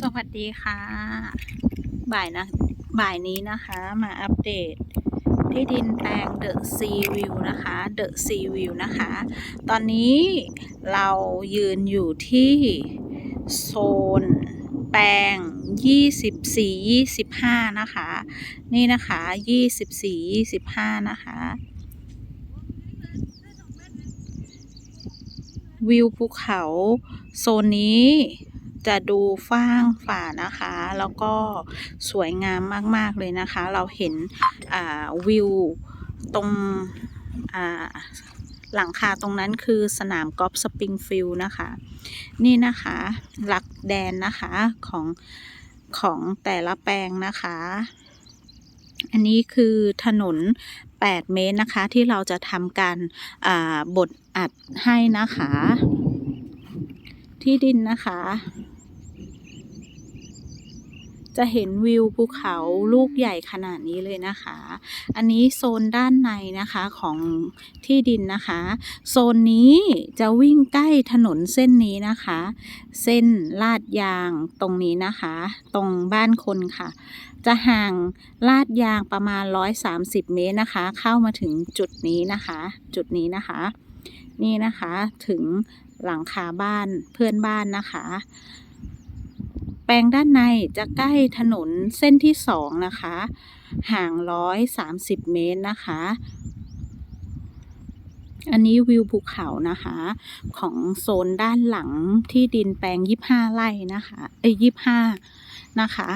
สวัสดีค่ะ บ่ายนะบ่ายนี้นะคะมาอัปเดตที่ดินแปลงเดอะซีวิวนะคะเดอะซีวิวนะคะ ตอนนี้เรายืนอยู่ที่โซนแปลง 24 25 นะคะ นี่นะคะ 24 25 นะคะ วิวภูเขา โซนนี้ จะดูฟ้างฝ่านะคะ แล้วก็สวยงามมาก ๆ เลยนะคะ เราเห็นวิวตรงหลังคาตรงนั้นคือสนามกอล์ฟสปริงฟิลด์นะคะ นี่นะคะหลักแดนนะคะของของแต่ละแปลงนะคะ อันนี้คือถนน 8 เมตรนะคะ ที่เราจะทำการบดอัดให้นะคะ ที่ดินนะคะ จะเห็นวิวภูเขาลูกใหญ่ขนาดนี้เลยนะคะ อันนี้โซนด้านในนะคะของที่ดินนะคะ โซนนี้จะวิ่งใกล้ถนนเส้นนี้นะคะ เส้นลาดยางตรงนี้นะคะ ตรงบ้านคนค่ะ จะห่างลาดยางประมาณ 130 เมตรนะคะ เข้ามาถึงจุดนี้นะคะ จุดนี้นะคะ นี่นะคะถึงหลังคาบ้านเพื่อนบ้านนะคะ แปลงด้านในจะใกล้ถนนเส้นที่สองนะคะ ห่าง130เมตรนะคะ อันนี้วิวภูเขานะคะ ของโซนด้านหลังที่ดินแปลง25ไร่นะคะ เอ้ย25นะคะ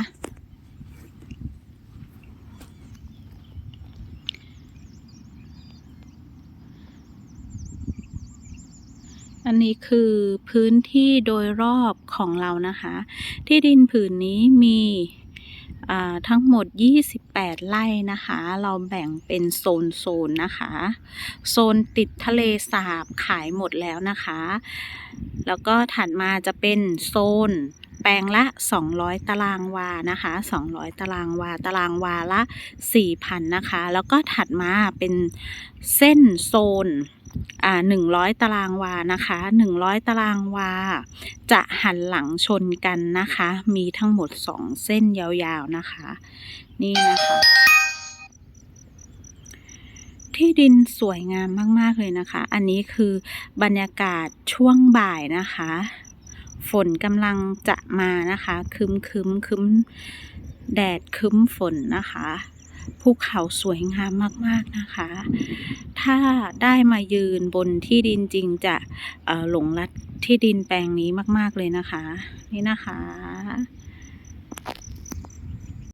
อันนี้คือพื้นที่โดยรอบของเรานะคะ ที่ดินผืนนี้มีทั้งหมด 28 ไร่นะคะ เราแบ่งเป็นโซนโซนนะคะ โซนติดทะเลสาบขายหมดแล้วนะคะ แล้วก็ถัดมาจะเป็นโซนแปลงละ 200 ตารางวา นะคะ 200 ตารางวา ตารางวาละ 4,000 นะคะ แล้วก็ถัดมาเป็นเส้นโซน อ่าหนึ่งร้อยตารางวานะคะหนึ่งร้อยตารางวา จะหันหลังชนกันนะคะ มีทั้งหมดสองเส้นยาวๆนะคะ นี่นะคะ ที่ดินสวยงามมากๆเลยนะคะ อันนี้คือบรรยากาศช่วงบ่ายนะคะ ฝนกำลังจะมานะคะ คึมคึมคึมแดดคึมฝนนะคะ ภูเขาสวยงามมาก ๆ นะคะ ถ้าได้มายืนบนที่ดินจริงจะหลงรักที่ดินแปลงนี้มาก ๆ เลยนะคะ นี่นะคะ